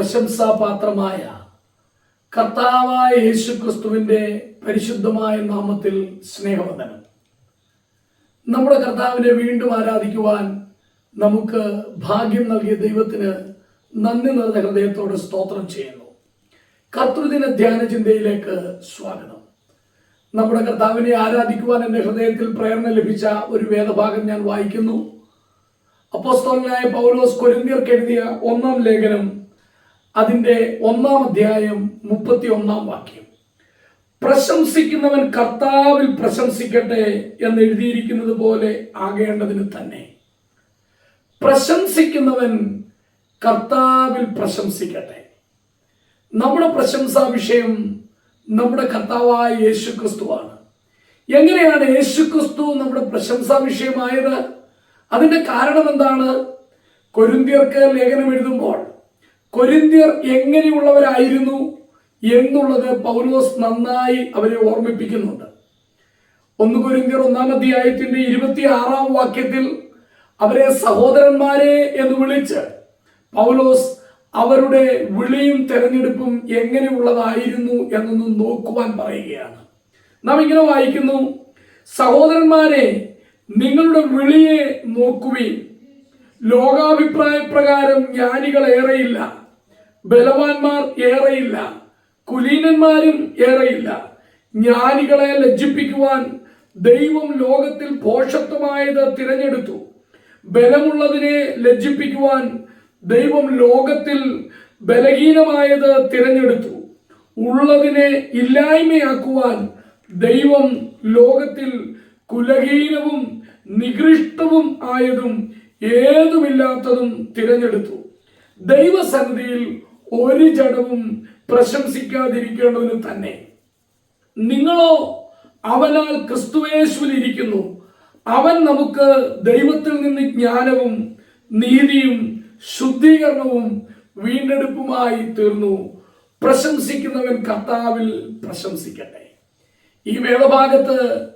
പ്രശംസാപാത്രമായ കർത്താവായ യേശു ക്രിസ്തുവിന്റെ പരിശുദ്ധമായ നാമത്തിൽ സ്നേഹവന്ദനം. നമ്മുടെ കർത്താവിനെ വീണ്ടും ആരാധിക്കുവാൻ നമുക്ക് ഭാഗ്യം നൽകിയ ദൈവത്തിന് നന്ദി നിറഞ്ഞ ഹൃദയത്തോട് സ്തോത്രം ചെയ്യുന്നു. കർത്തൃദിന ധ്യാന ചിന്തയിലേക്ക് സ്വാഗതം. നമ്മുടെ കർത്താവിനെ ആരാധിക്കുവാൻ എന്റെ ഹൃദയത്തിൽ പ്രേരണ ലഭിച്ച ഒരു വേദഭാഗം ഞാൻ വായിക്കുന്നു. അപ്പോസ്തോലനായ പൗലോസ് കൊരിന്തിയർക്ക് എഴുതിയ ഒന്നാം ലേഖനം അതിന്റെ ഒന്നാം അധ്യായം മുപ്പത്തി ഒന്നാം വാക്യം. പ്രശംസിക്കുന്നവൻ കർത്താവിൽ പ്രശംസിക്കട്ടെ എന്ന് എഴുതിയിരിക്കുന്നത് പോലെ ആകേണ്ടതിന് തന്നെ. പ്രശംസിക്കുന്നവൻ കർത്താവിൽ പ്രശംസിക്കട്ടെ. നമ്മുടെ പ്രശംസാ വിഷയം നമ്മുടെ കർത്താവായ യേശു ക്രിസ്തുവാണ് എങ്ങനെയാണ് യേശു ക്രിസ്തു നമ്മുടെ പ്രശംസാ വിഷയമായത്? അതിന്റെ കാരണം എന്താണ്? കൊരിന്തിയർക്ക് ലേഖനം എഴുതുമ്പോൾ കൊരിന്തിയർ എങ്ങനെയുള്ളവരായിരുന്നു എന്നുള്ളത് പൗലോസ് നന്നായി അവരെ ഓർമ്മിപ്പിക്കുന്നുണ്ട്. ഒന്ന് കൊരിന്തിയർ ഒന്നാം അധ്യായത്തിന്റെ ഇരുപത്തി ആറാം വാക്യത്തിൽ അവരെ സഹോദരന്മാരെ എന്ന് വിളിച്ച് പൗലോസ് അവരുടെ വിളിയും തെരഞ്ഞെടുപ്പും എങ്ങനെയുള്ളതായിരുന്നു എന്നൊന്ന് നോക്കുവാൻ പറയുകയാണ്. നാം ഇങ്ങനെ വായിക്കുന്നു സഹോദരന്മാരെ നിങ്ങളുടെ വിളിയെ നോക്കുവിൻ. ലോകാഭിപ്രായ പ്രകാരം ജ്ഞാനികൾ ഏറെയില്ല. ബലവാന്മാർ ഏറെയില്ല. കുലീനന്മാരും ഏറെയില്ല. ജ്ഞാനികളെ ലജ്ജിപ്പിക്കുവാൻ ദൈവം ലോകത്തിൽ പോഷത്വമായത് തിരഞ്ഞെടുത്തു. ബലമുള്ളതിനെ ലജ്ജിപ്പിക്കുവാൻ ദൈവം ലോകത്തിൽ ബലഹീനമായത് തിരഞ്ഞെടുത്തു. ഉള്ളതിനെ ഇല്ലായ്മയാക്കുവാൻ ദൈവം ലോകത്തിൽ കുലഹീനവും നികൃഷ്ടവും ആയതും ഏതുമില്ലാത്തതും തിരഞ്ഞെടുത്തു. ദൈവസന്നിധിയിൽ ഒരു ജഡവും പ്രശംസിക്കാതിരിക്കേണ്ടതിന് തന്നെ. നിങ്ങളോ അവനാൽ ക്രിസ്തുവേശുവിലിരിക്കുന്നു അവൻ നമുക്ക് ദൈവത്തിൽ നിന്ന് ജ്ഞാനവും നീതിയും ശുദ്ധീകരണവും വീണ്ടെടുപ്പുമായി തീർന്നു. പ്രശംസിക്കുന്നവൻ കർത്താവിൽ പ്രശംസിക്കട്ടെ. ഈ വേദഭാഗത്ത്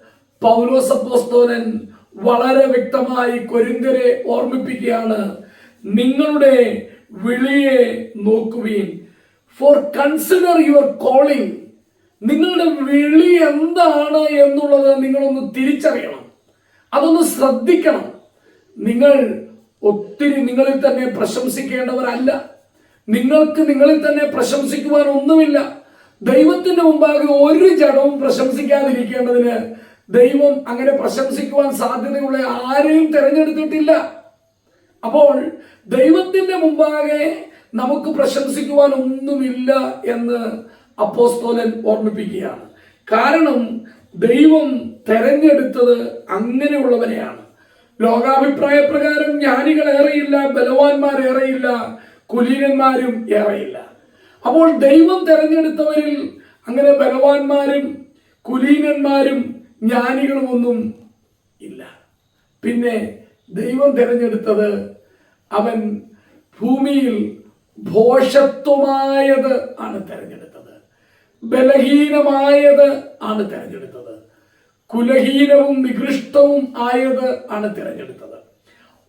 പൗലോസ് അപ്പോസ്തോലൻ വളരെ വ്യക്തമായി കൊരിന്തരെ ഓർമ്മിപ്പിക്കുകയാണ്. നിങ്ങളുടെ വിളിയെ നോക്കുവീൻ. ഫോർ കൺസിഡർ യുവർ കോളിംഗ് നിങ്ങളുടെ വിളി എന്താണ് എന്നുള്ളത് നിങ്ങളൊന്ന് തിരിച്ചറിയണം. അതൊന്ന് ശ്രദ്ധിക്കണം. നിങ്ങൾ ഒത്തിരി നിങ്ങളിൽ തന്നെ പ്രശംസിക്കേണ്ടവരല്ല. നിങ്ങൾക്ക് നിങ്ങളിൽ തന്നെ പ്രശംസിക്കുവാൻ ഒന്നുമില്ല. ദൈവത്തിന്റെ മുമ്പാകെ ഒരു ജടവും പ്രശംസിക്കാതിരിക്കേണ്ടതിന് ദൈവം അങ്ങനെ പ്രശംസിക്കുവാൻ സാധ്യതയുള്ള ആരെയും തിരഞ്ഞെടുത്തിട്ടില്ല. അപ്പോൾ ദൈവത്തിന്റെ മുമ്പാകെ നമുക്ക് പ്രശംസിക്കുവാൻ ഒന്നുമില്ല എന്ന് അപ്പോസ്തോലൻ ഓർമ്മിപ്പിക്കുകയാണ്. കാരണം ദൈവം തെരഞ്ഞെടുത്തത് അങ്ങനെയുള്ളവരെയാണ് ലോകാഭിപ്രായ പ്രകാരം ജ്ഞാനികൾ ഏറെയില്ല ബലവാന്മാർ ഏറെയില്ല കുലീനന്മാരും ഏറെയില്ല. അപ്പോൾ ദൈവം തെരഞ്ഞെടുത്തവരിൽ അങ്ങനെ ബലവാന്മാരും കുലീനന്മാരും ജ്ഞാനികളും ഒന്നും ഇല്ല. പിന്നെ ദൈവം തിരഞ്ഞെടുത്തത് അവൻ ഭൂമിയിൽ ഭോഷത്വമായത് ആണ് തെരഞ്ഞെടുത്തത്. ബലഹീനമായത് ആണ് തെരഞ്ഞെടുത്തത്. കുലഹീനവും നികൃഷ്ടവും ആയത് ആണ് തിരഞ്ഞെടുത്തത്.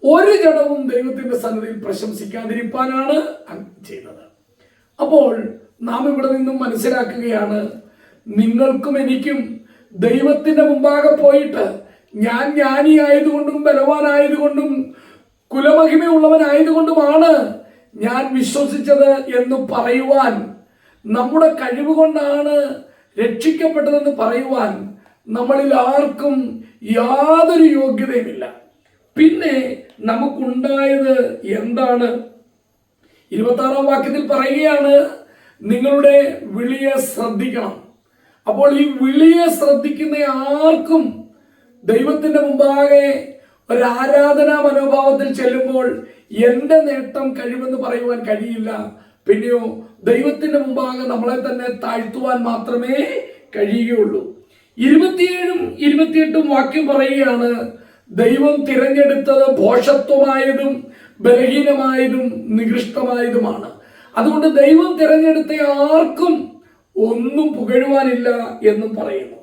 ഒരു ജടവും ദൈവത്തിന്റെ സന്നിധിയിൽ പ്രശംസിക്കാതിരിക്കാനാണ് ചെയ്തത്. അപ്പോൾ നാം ഇവിടെ നിന്നും മനസ്സിലാക്കുകയാണ് നിങ്ങൾക്കും എനിക്കും ദൈവത്തിന്റെ മുമ്പാകെ പോയിട്ട് ഞാൻ ജ്ഞാനിയായതുകൊണ്ടും ബലവാനായതുകൊണ്ടും കുലമഹിമയുള്ളവനായതുകൊണ്ടുമാണ് ഞാൻ വിശ്വസിച്ചത് എന്ന് പറയുവാൻ. നമ്മുടെ കഴിവ് കൊണ്ടാണ് രക്ഷിക്കപ്പെട്ടതെന്ന് പറയുവാൻ നമ്മളിൽ ആർക്കും യാതൊരു യോഗ്യതയുമില്ല. പിന്നെ നമുക്കുണ്ടായത് എന്താണ്? ഇരുപത്തി ആറാം വാക്യത്തിൽ പറയുകയാണ് നിങ്ങളുടെ വിളിയെ ശ്രദ്ധിക്കണം. അപ്പോൾ ഈ വിളിയെ ശ്രദ്ധിക്കുന്ന ആർക്കും ദൈവത്തിന്റെ മുമ്പാകെ ഒരു ആരാധനാ മനോഭാവത്തിൽ ചെല്ലുമ്പോൾ എന്റെ നേട്ടം കഴിവെന്ന് പറയുവാൻ കഴിയില്ല. പിന്നെയോ ദൈവത്തിന്റെ മുമ്പാകെ നമ്മളെ തന്നെ താഴ്ത്തുവാൻ മാത്രമേ കഴിയുകയുള്ളൂ. ഇരുപത്തിയേഴും ഇരുപത്തിയെട്ടും വാക്യം പറയുകയാണ് ദൈവം തിരഞ്ഞെടുത്തത് ഭോഷത്വമായതും ബലഹീനമായതും നികൃഷ്ടമായതുമാണ്. അതുകൊണ്ട് ദൈവം തിരഞ്ഞെടുത്ത ആർക്കും ഒന്നും പുകഴുവാനില്ല എന്നും പറയുന്നു.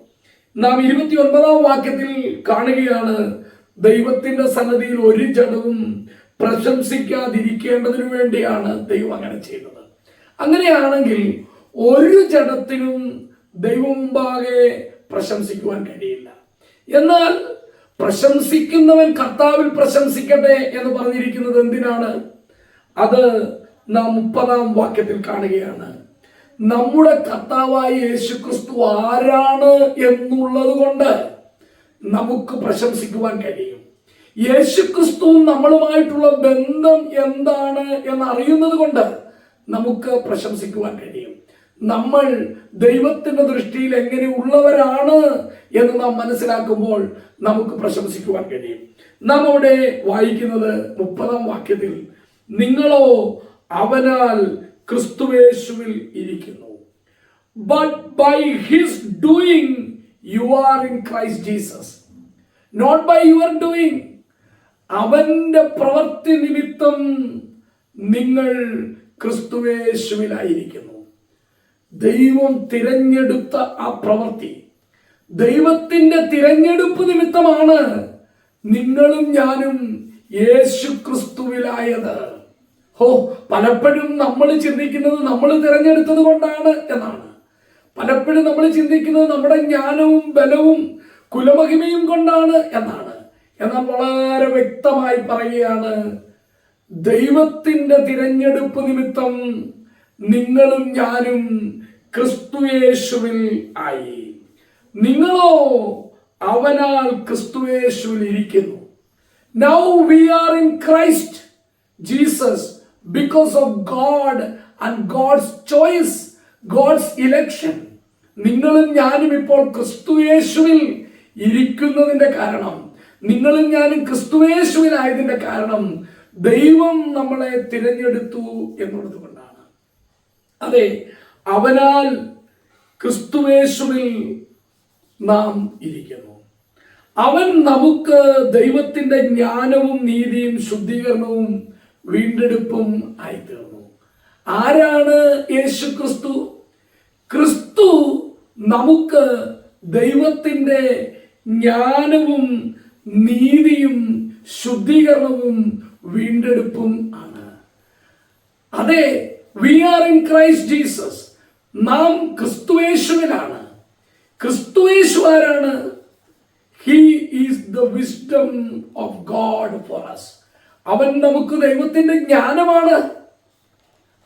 നാം ഇരുപത്തി ഒൻപതാം വാക്യത്തിൽ കാണുകയാണ് ദൈവത്തിന്റെ സന്നദ്ധിയിൽ ഒരു ജഡവും പ്രശംസിക്കാതിരിക്കേണ്ടതിനു വേണ്ടിയാണ് ദൈവം അങ്ങനെ ചെയ്തത് അങ്ങനെയാണെങ്കിൽ ഒരു ജഡത്തിനും ദൈവം മുമ്പാകെ പ്രശംസിക്കുവാൻ കഴിയില്ല. എന്നാൽ പ്രശംസിക്കുന്നവൻ കർത്താവിൽ പ്രശംസിക്കട്ടെ എന്ന് പറഞ്ഞിരിക്കുന്നത് എന്തിനാണ്? അത് നാം മുപ്പതാം വാക്യത്തിൽ കാണുകയാണ്. നമ്മുടെ കർത്താവായ യേശുക്രിസ്തു ആരാണ് എന്നുള്ളത് കൊണ്ട് നമുക്ക് പ്രശംസിക്കുവാൻ കഴിയും. യേശുക്രിസ്തുവും നമ്മളുമായിട്ടുള്ള ബന്ധം എന്താണ് എന്ന് അറിയുന്നത് കൊണ്ട് നമുക്ക് പ്രശംസിക്കുവാൻ കഴിയും. നമ്മൾ ദൈവത്തിന്റെ ദൃഷ്ടിയിൽ എങ്ങനെ ഉള്ളവരാണ് എന്ന് നാം മനസ്സിലാക്കുമ്പോൾ നമുക്ക് പ്രശംസിക്കുവാൻ കഴിയും. നാം അവിടെ വായിക്കുന്നത് മുപ്പതാം വാക്യത്തിൽ നിങ്ങളോ അവനാൽ ക്രിസ്തുവേശുവിൽ ഇരിക്കുന്നു. But by his doing you are in Christ Jesus not by your doing അവന്റെ പ്രവൃത്തി നിമിത്തം നിങ്ങൾ ക്രിസ്തുവേശുവിലായിരിക്കുന്നു ദൈവം തിരഞ്ഞെടുത്ത ആ പ്രവൃത്തി. ദൈവത്തിന്റെ തിരഞ്ഞെടുപ്പ് നിമിത്തമാണ് നിങ്ങളും ഞാനും യേശു ക്രിസ്തുവിലായത് ഹോ പലപ്പോഴും നമ്മൾ ചിന്തിക്കുന്നത് നമ്മൾ തിരഞ്ഞെടുത്തത് കൊണ്ടാണ് എന്നാണ്. പലപ്പോഴും നമ്മൾ ചിന്തിക്കുന്നത് നമ്മുടെ ജ്ഞാനവും ബലവും കുലമഹിമയും കൊണ്ടാണ് എന്നാണ്. എന്നാൽ വളരെ വ്യക്തമായി പറയുകയാണ് ദൈവത്തിന്റെ തിരഞ്ഞെടുപ്പ് നിമിത്തം നിങ്ങളും ഞാനും ക്രിസ്തുയേശുവിൽ ആയി. നിങ്ങളോ അവനാൽ ക്രിസ്തുയേശുവിൽ ഇരിക്കുന്നു. Now we are in Christ Jesus because of God and God's choice God's election നിങ്ങളും ഞാനും ഇപ്പോൾ ക്രിസ്തുയേശുവിൽ ഇരിക്കുന്നതിന്റെ കാരണം. നിങ്ങളും ഞാനും ക്രിസ്തുവേശുവിനായതിന്റെ കാരണം. ദൈവം നമ്മളെ തിരഞ്ഞെടുത്തു എന്നുള്ളത് കൊണ്ടാണ്. അതെ അവനാൽ ക്രിസ്തുവേശുവിൽ നാം ഇരിക്കുന്നു. അവൻ നമുക്ക് ദൈവത്തിന്റെ ജ്ഞാനവും നീതിയും ശുദ്ധീകരണവും വീണ്ടെടുപ്പും ആയിത്തീർന്നു. ആരാണ് യേശു ക്രിസ്തു ക്രിസ്തു നമുക്ക് ദൈവത്തിന്റെ ജ്ഞാനവും നീതിയും ശുദ്ധീകരണവും വീണ്ടെടുപ്പും ആണ്. അതെ we are in Christ Jesus നാം ക്രിസ്തുവേശുവിലാണ് ക്രിസ്തുവേശു ആരാണ്? He is the wisdom of God for us അവൻ നമുക്ക് ദൈവത്തിന്റെ ജ്ഞാനമാണ്.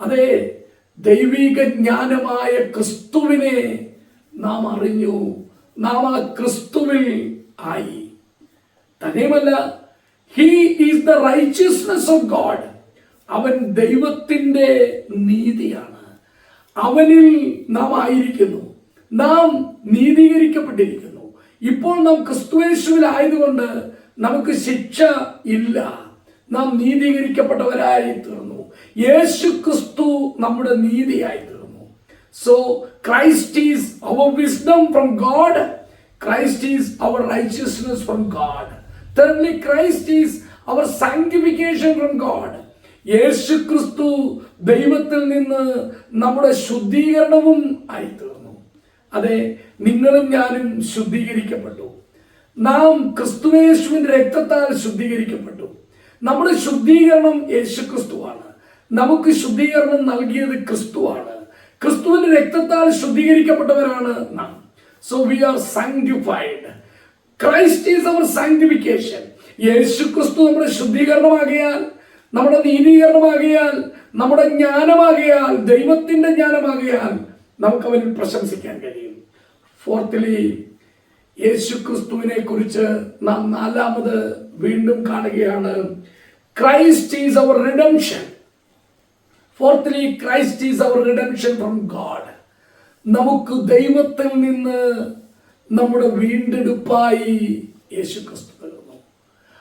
അതെ ദൈവിക ജ്ഞാനമായ ക്രിസ്തുവിനെ നാം അറിഞ്ഞു. നാം ആ ക്രിസ്തുവിൽ ആയി. തന്നെയുമല്ല he is the righteousness of God അവൻ ദൈവത്തിന്റെ നീതിയാണ്. അവനിൽ നാം ആയിരിക്കുന്നു. നാം നീതീകരിക്കപ്പെട്ടിരിക്കുന്നു. ഇപ്പോൾ നാം ക്രിസ്തുവേശുവിലായതുകൊണ്ട് നമുക്ക് ശിക്ഷ ഇല്ല. നാം നീതീകരിക്കപ്പെട്ടവരായി തീർന്നു. യേശു ക്രിസ്തു നമ്മുടെ നീതിയായി തീർന്നു. So Christ is our wisdom from God Christ is our righteousness from God thirdly Christ is our sanctification from God യേശു ക്രിസ്തു ദൈവത്തിൽ നിന്ന് നമ്മുടെ ശുദ്ധീകരണവും ആയി തീർന്നു. അതെ നിങ്ങളും ഞാനും ശുദ്ധീകരിക്കപ്പെട്ടു. നാം ക്രിസ്തുവേശുവിന്റെ രക്തത്താൽ ശുദ്ധീകരിക്കപ്പെട്ടു. നമ്മുടെ ശുദ്ധീകരണം യേശു ക്രിസ്തുവാണ് നമുക്ക് ശുദ്ധീകരണം നൽകിയത് ക്രിസ്തുവാണ്. ക്രിസ്തുവിന്റെ രക്തത്താൽ ശുദ്ധീകരിക്കപ്പെട്ടവരാണ് നാം. So we are sanctified Christ is our sanctification യേശു ക്രിസ്തു നമ്മുടെ ശുദ്ധീകരണമാകിയാൽ നമ്മുടെ നീതീകരണമാകിയാൽ നമ്മുടെ ജ്ഞാനമാകിയാൽ ദൈവത്തിന്റെ ജ്ഞാനമാകിയാൽ നമുക്ക് അവനിൽ പ്രശംസിക്കാൻ കഴിയും. ഫോർത്തിലി യേശു ക്രിസ്തുവിനെ കുറിച്ച് നാം നാലാമത് വീണ്ടും കാണുകയാണ്. Christ is our redemption fourthly Christ is our redemption from God നമുക്ക് ദൈവത്തിൽ നിന്ന് നമ്മുടെ വീണ്ടെടുപ്പായി യേശു ക്രിസ്തു തരുന്നു.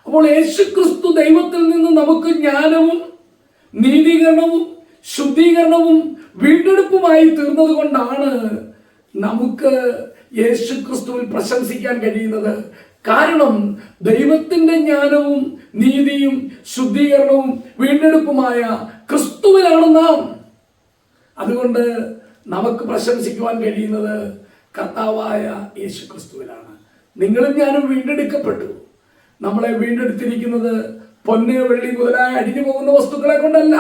അപ്പോൾ യേശു ക്രിസ്തു ദൈവത്തിൽ നിന്ന് നമുക്ക് ജ്ഞാനവും നീതീകരണവും ശുദ്ധീകരണവും വീണ്ടെടുപ്പുമായി തീർന്നത് കൊണ്ടാണ് നമുക്ക് യേശു ക്രിസ്തുവിൽ പ്രശംസിക്കാൻ കഴിയുന്നത്. കാരണം ദൈവത്തിന്റെ ജ്ഞാനവും നീതിയും ശുദ്ധീകരണവും വീണ്ടെടുപ്പുമായ അതുകൊണ്ട് നമുക്ക് പ്രശംസിക്കുവാൻ കഴിയുന്നത് കർത്താവായ യേശു ക്രിസ്തുവിലാണ് നിങ്ങളും ഞാനും വീണ്ടെടുക്കപ്പെട്ടു. നമ്മളെ വീണ്ടെടുത്തിരിക്കുന്നത് പൊന്ന് വെള്ളി മുതലായ അടിഞ്ഞു പോകുന്ന വസ്തുക്കളെ കൊണ്ടല്ല.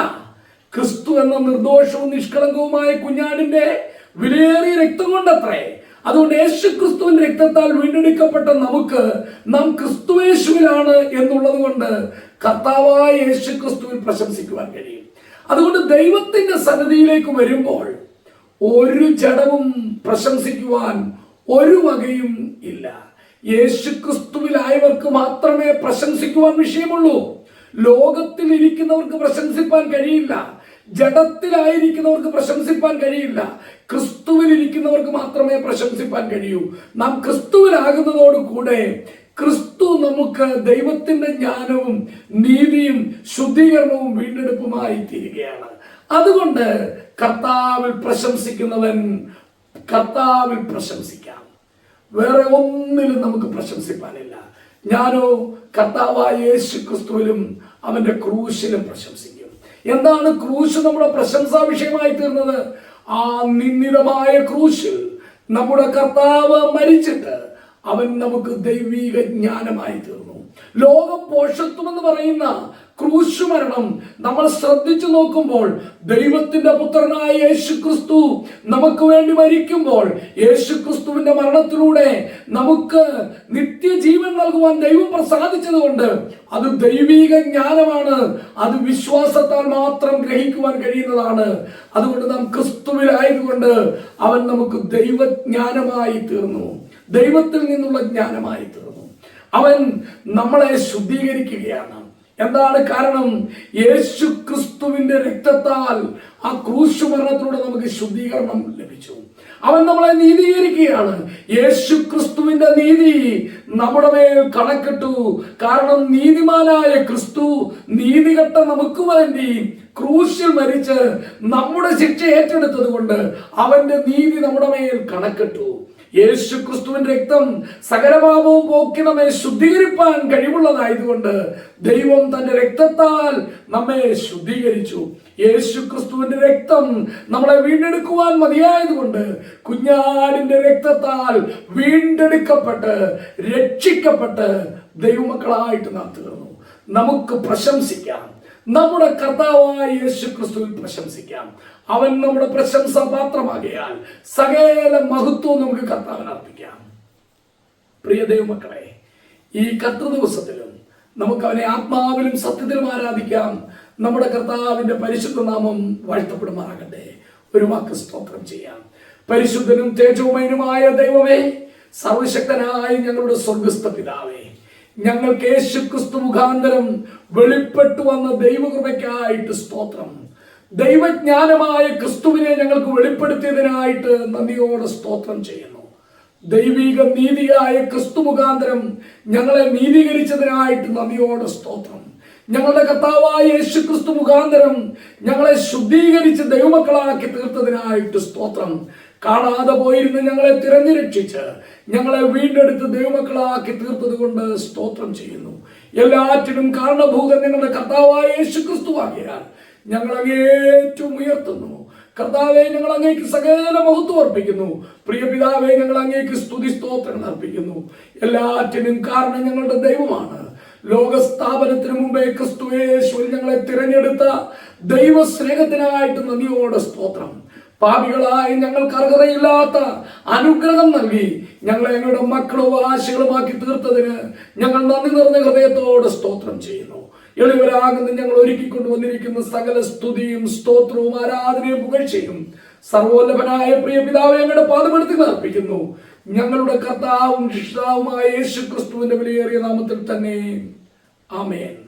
ക്രിസ്തു എന്ന നിർദോഷവും നിഷ്കളങ്കവുമായ കുഞ്ഞാടിന്റെ വിലയേറിയ രക്തം കൊണ്ടത്രേ. അതുകൊണ്ട് യേശു ക്രിസ്തുവിന്റെ രക്തത്താൽ വീണ്ടെടുക്കപ്പെട്ട നമുക്ക് നാം ക്രിസ്തുവേശുവിലാണ് എന്നുള്ളത് കൊണ്ട് കർത്താവായ യേശു ക്രിസ്തുവിൽ പ്രശംസിക്കുവാൻ കഴിയും. അതുകൊണ്ട് ദൈവത്തിന്റെ സന്നദ്ധിയിലേക്ക് വരുമ്പോൾ ഒരു ജഡവും പ്രശംസിക്കുവാൻ ഒരു വകയും ഇല്ല. യേശു ക്രിസ്തുവിലായവർക്ക് മാത്രമേ പ്രശംസിക്കുവാൻ വിഷയമുള്ളൂ. ലോകത്തിൽ ഇരിക്കുന്നവർക്ക് പ്രശംസിപ്പാൻ കഴിയില്ല. ജഡത്തിലായിരിക്കുന്നവർക്ക് പ്രശംസിപ്പാൻ കഴിയില്ല. ക്രിസ്തുവിൽ ഇരിക്കുന്നവർക്ക് മാത്രമേ പ്രശംസിപ്പാൻ കഴിയൂ. നാം ക്രിസ്തുവിലാകുന്നതോട് കൂടെ ക്രിസ്തു നമുക്ക് ദൈവത്തിന്റെ ജ്ഞാനവും നീതിയും ശുദ്ധീകരണവും വീണ്ടെടുപ്പുമായി തീരുകയാണ്. അതുകൊണ്ട് കർത്താവിൽ പ്രശംസിക്കുന്നവൻ കർത്താവിൽ പ്രശംസിക്കാം. വേറെ ഒന്നിലും നമുക്ക് പ്രശംസിപ്പാനില്ല. ഞാനോ കർത്താവായ യേശു ക്രിസ്തുവിലും അവന്റെ ക്രൂശിലും പ്രശംസിക്കും. എന്താണ് ക്രൂശ് നമ്മുടെ പ്രശംസാ വിഷയമായി തീർന്നത്? ആ നിന്ദിതമായ ക്രൂശിൽ നമ്മുടെ കർത്താവ് മരിച്ചിട്ട് അവൻ നമുക്ക് ദൈവീക ജ്ഞാനമായി തീർന്നു. ലോക പോഷത്വം എന്ന് പറയുന്ന ക്രൂശ് മരണം നമ്മൾ ശ്രദ്ധിച്ചു നോക്കുമ്പോൾ ദൈവത്തിന്റെ പുത്രനായ യേശു ക്രിസ്തു നമുക്ക് വേണ്ടി മരിക്കുമ്പോൾ യേശു ക്രിസ്തുവിന്റെ മരണത്തിലൂടെ നമുക്ക് നിത്യജീവൻ നൽകുവാൻ ദൈവം പ്രസാദിച്ചത് കൊണ്ട് അത് ദൈവീക ജ്ഞാനമാണ്. അത് വിശ്വാസത്താൽ മാത്രം ഗ്രഹിക്കുവാൻ കഴിയുന്നതാണ്. അതുകൊണ്ട് നാം ക്രിസ്തുവിലായതുകൊണ്ട് അവൻ നമുക്ക് ദൈവജ്ഞാനമായി തീർന്നു. ദൈവത്തിൽ നിന്നുള്ള ജ്ഞാനമായി തീർന്നു. അവൻ നമ്മളെ ശുദ്ധീകരിക്കുകയാണ്. എന്താണ് കാരണം? യേശു ക്രിസ്തുവിന്റെ രക്തത്താൽ ആ ക്രൂശുമരണത്തിലൂടെ നമുക്ക് ശുദ്ധീകരണം ലഭിച്ചു. അവൻ നമ്മളെ നീതീകരിക്കുകയാണ്. യേശു ക്രിസ്തുവിന്റെ നീതി നമ്മുടെ മേൽ കണക്കിട്ടു. കാരണം നീതിമാനായ ക്രിസ്തു നീതികെട്ട നമുക്ക് വേണ്ടി ക്രൂശിൽ മരിച്ച് നമ്മുടെ ശിക്ഷ ഏറ്റെടുത്തത് കൊണ്ട് അവന്റെ നീതി നമ്മുടെ മേൽ കണക്കിട്ടു. യേശു ക്രിസ്തുവിന്റെ രക്തം സകലപാപവും പോക്കി നമ്മെ ശുദ്ധീകരിപ്പാൻ കഴിവുള്ളതായതുകൊണ്ട് ദൈവം തന്റെ രക്തത്താൽ നമ്മെ ശുദ്ധീകരിച്ചു. യേശു ക്രിസ്തുവിന്റെ രക്തം നമ്മളെ വീണ്ടെടുക്കുവാൻ മതിയായതുകൊണ്ട് കുഞ്ഞാടിന്റെ രക്തത്താൽ വീണ്ടെടുക്കപ്പെട്ട് രക്ഷിക്കപ്പെട്ട് ദൈവമക്കളായിട്ട് നാം തീർന്നു. നമുക്ക് പ്രശംസിക്കാം. നമ്മുടെ കർത്താവായ യേശു ക്രിസ്തുവിൽ പ്രശംസിക്കാം. അവൻ നമ്മുടെ പ്രശംസ പാത്രമാകിയാൽ സകല മഹത്വവും നമുക്ക് കർത്താവിന് അർപ്പിക്കാം. പ്രിയ ദൈവമക്കളെ ഈ കർത്തൃ ദിവസത്തിലും നമുക്ക് അവനെ ആത്മാവിലും സത്യത്തിലും ആരാധിക്കാം. നമ്മുടെ കർത്താവിന്റെ പരിശുദ്ധ നാമം വാഴ്ത്തപ്പെടുമാറാകട്ടെ. ഒരു വാക്ക് സ്തോത്രം ചെയ്യാം. പരിശുദ്ധനും തേജോമയനുമായ ദൈവമേ സർവശക്തനായ ഞങ്ങളുടെ സ്വർഗസ്ഥ പിതാവേ ഞങ്ങൾക്ക് യേശു ക്രിസ്തു മുഖാന്തരം വെളിപ്പെട്ടു വന്ന ദൈവകൃപയ്ക്കായിട്ട് സ്തോത്രം. ദൈവജ്ഞാനമായ ക്രിസ്തുവിനെ ഞങ്ങൾക്ക് വെളിപ്പെടുത്തിയതിനായിട്ട് നന്ദിയോടെ സ്തോത്രം ചെയ്യുന്നു. ദൈവിക നീതിയായ ക്രിസ്തു മുഖാന്തരം ഞങ്ങളെ നീതീകരിച്ചതിനായിട്ട് നന്ദിയോടെ സ്തോത്രം. ഞങ്ങളുടെ കർത്താവായ യേശു ക്രിസ്തു മുഖാന്തരം ഞങ്ങളെ ശുദ്ധീകരിച്ച് ദൈവമക്കളാക്കി തീർത്തതിനായിട്ട് സ്തോത്രം. കാണാതെ പോയിരുന്ന് ഞങ്ങളെ തിരഞ്ഞു രക്ഷിച്ച് ഞങ്ങളെ വീണ്ടെടുത്ത് ദൈവമക്കളാക്കി തീർത്തത് കൊണ്ട് സ്തോത്രം ചെയ്യുന്നു. എല്ലാറ്റിനും കാരണഭൂതൻ ഞങ്ങളുടെ കർത്താവായ യേശു ക്രിസ്തു ആകിയാൽ ഞങ്ങൾ അങ്ങേറ്റവും ഉയർത്തുന്നു. കർത്താവെ ഞങ്ങൾ അങ്ങേക്ക് സകല മഹത്വം അർപ്പിക്കുന്നു. പ്രിയ പിതാവെ ഞങ്ങൾ അങ്ങേക്ക് സ്തുതി സ്തോത്രങ്ങൾ അർപ്പിക്കുന്നു. എല്ലാറ്റിനും കാരണം ഞങ്ങളുടെ ദൈവമാണ്. ലോകസ്ഥാപനത്തിന് മുമ്പേ ക്രിസ്തുവേശ്വൽ ഞങ്ങളെ തിരഞ്ഞെടുത്ത ദൈവ സ്നേഹത്തിനായിട്ട് നന്ദിയോടെ സ്തോത്രം. പാപികളായി ഞങ്ങൾക്ക് അർഹതയില്ലാത്ത അനുഗ്രഹം നൽകി ഞങ്ങളെ ഞങ്ങളുടെ മക്കളും ആശകളുമാക്കി തീർത്തതിന് ഞങ്ങൾ നന്ദി നിറഞ്ഞ ഹൃദയത്തോടെ സ്തോത്രം ചെയ്യുന്നു. എളിവരാകുന്ന ഞങ്ങൾ ഒരുക്കിക്കൊണ്ട് വന്നിരിക്കുന്ന സകല സ്തുതിയും സ്തോത്രവും ആരാധനയും പുകഴ്ചയും സർവോല്ലഭനായ പ്രിയ പിതാവ് ഞങ്ങളുടെ പാദമെടുത്ത് അർപ്പിക്കുന്നു. ഞങ്ങളുടെ കർത്താവും രക്ഷിതാവുമായ യേശു ക്രിസ്തുവിന്റെ വിലയേറിയ നാമത്തിൽ തന്നെ. ആമേൻ.